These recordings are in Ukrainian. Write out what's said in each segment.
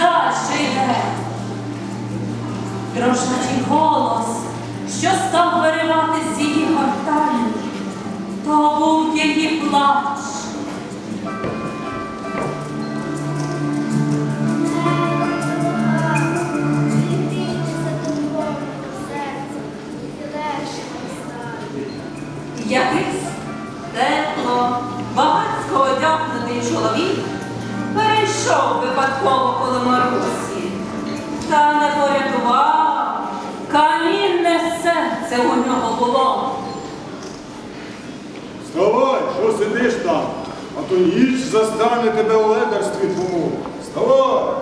далі йде. Дрожачий голос, що став виривати з її гортані, то був її плач. Якийсь тепло, багатсько одягнутий чоловік перейшов випадково коло Марусі, та не порятував, камінне серце у нього було. Вставай, що сидиш там, а то ніч застане тебе у ледарстві твому. Вставай!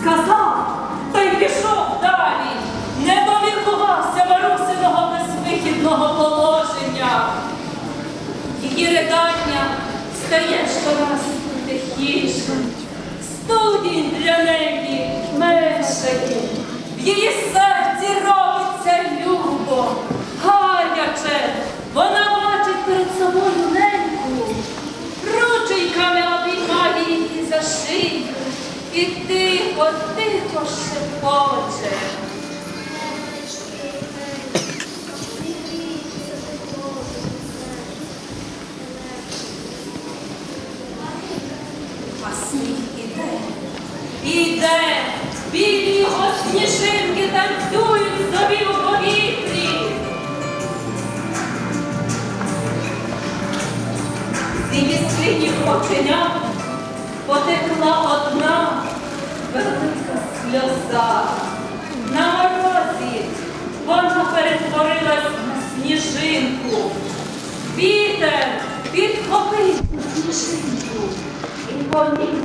Сказав, та й пішов далі, не доміркувався Марусиного безвихідного положення. Її ридання стає щораз тихіше, студінь для неї меншає, в її серці робиться любо, гаряче, вона бачить перед собою неньку, ручейками обіймає її за шию. І тихо, тихо шепоче. Його сніжинки танцюють собі у повітрі. З її синіх потекла одна велика сльоза. На морозі вона перетворилась на сніжинку. Вітер підхопив сніжинку і поніс,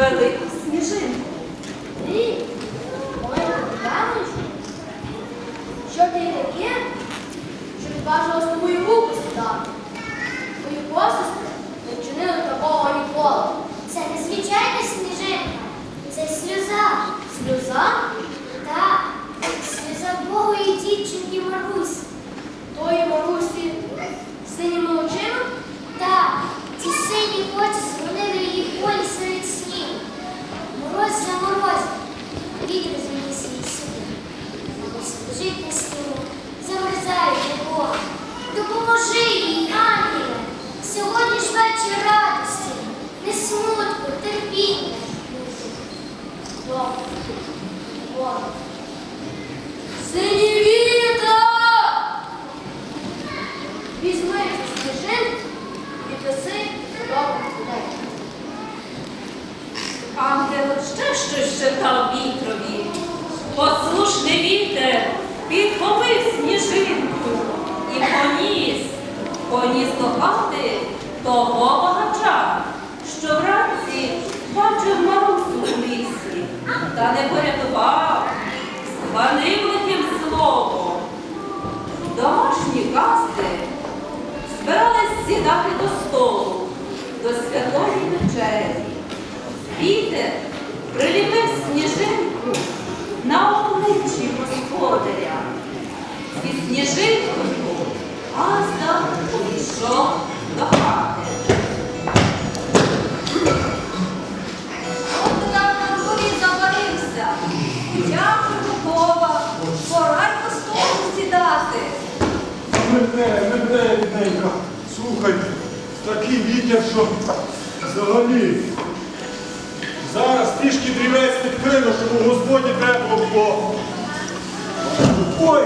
побачив Візьми сніжинку і неси додому людей. Ангел ще щось шептав вітрові. Послушний вітер підхопив сніжинку і поніс, поніс до хати того багача, що вранці бачив Марусю у лісі, та не порятував, сідати до столу, до святої вечері. Вітер приліпив сніжинку на обличчі господаря. Зі сніжинкою вітер, що взагалі. Зараз трішки дрівець підкрину, щоб у Господі треба було. Ой!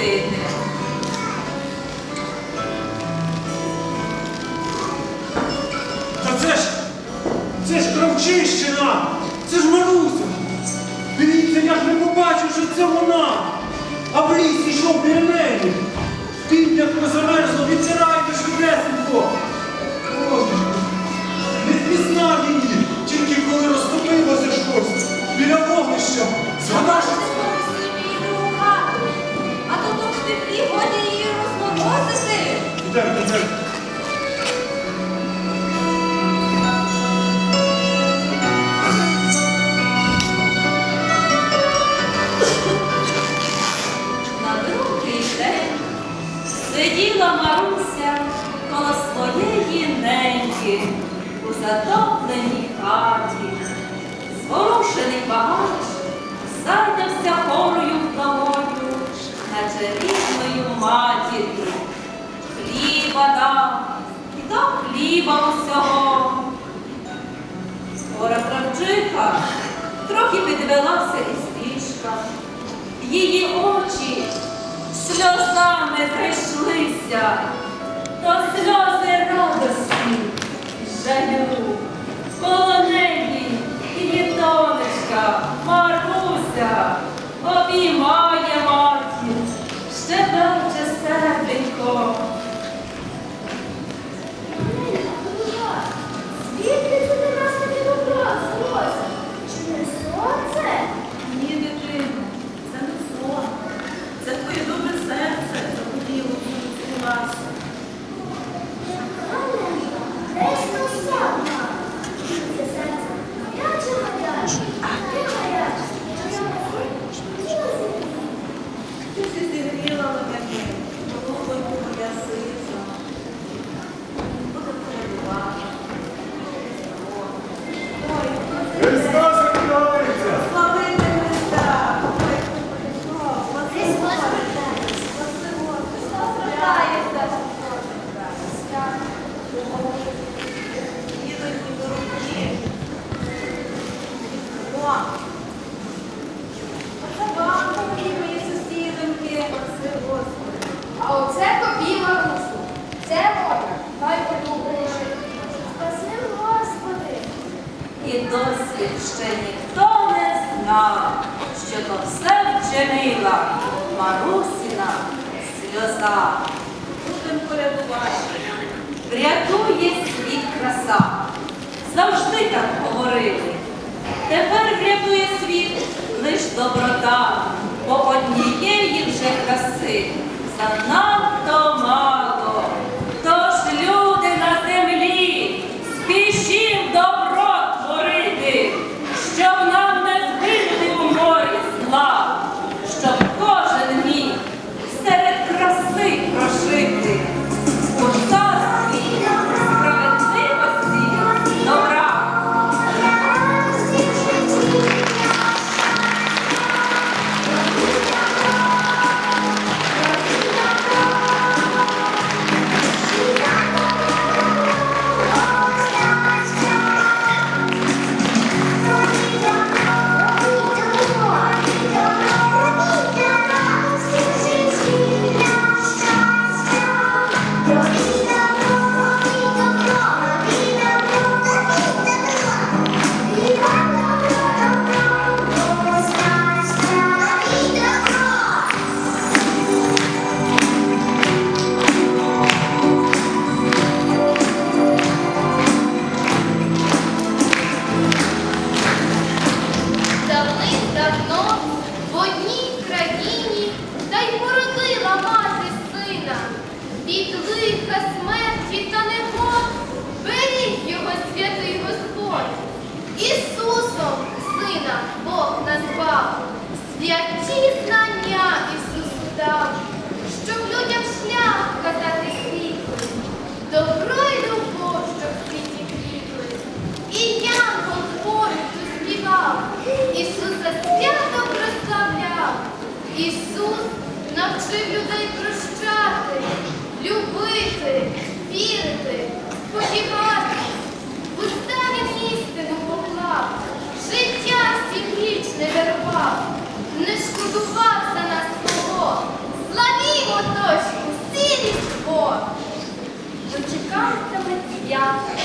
Півгодини. Та це ж, це ж Кравчищина! Це ж Маруся! Дивіться, я ж не побачив, що це вона! А в ліс йшов біля неї! Він як відтирайте затопленій хаті. Зворушений багач зайнявся хорою вдовою, наче рідною матір'ю. Хліба дав, і до хліба усього. Скоро кравчиха трохи підвелася із ліжка. Її очі сльозами зайшлися, то сльози радості, й ще ніхто не знав, що то все вчинила Марусіна сльоза. Будем порядувати. Врятує світ краса. Завжди так говорили. Тепер врятує світ лиш доброта, бо однієї вже краси занадто мало. Ісус навчив людей прощати, любити, вірити, сподіватися, в істину поклав, життя всіх річ не дарував, не шкодував за нас свого. Славімо точку, сірість Бог! Дочекався ми свята.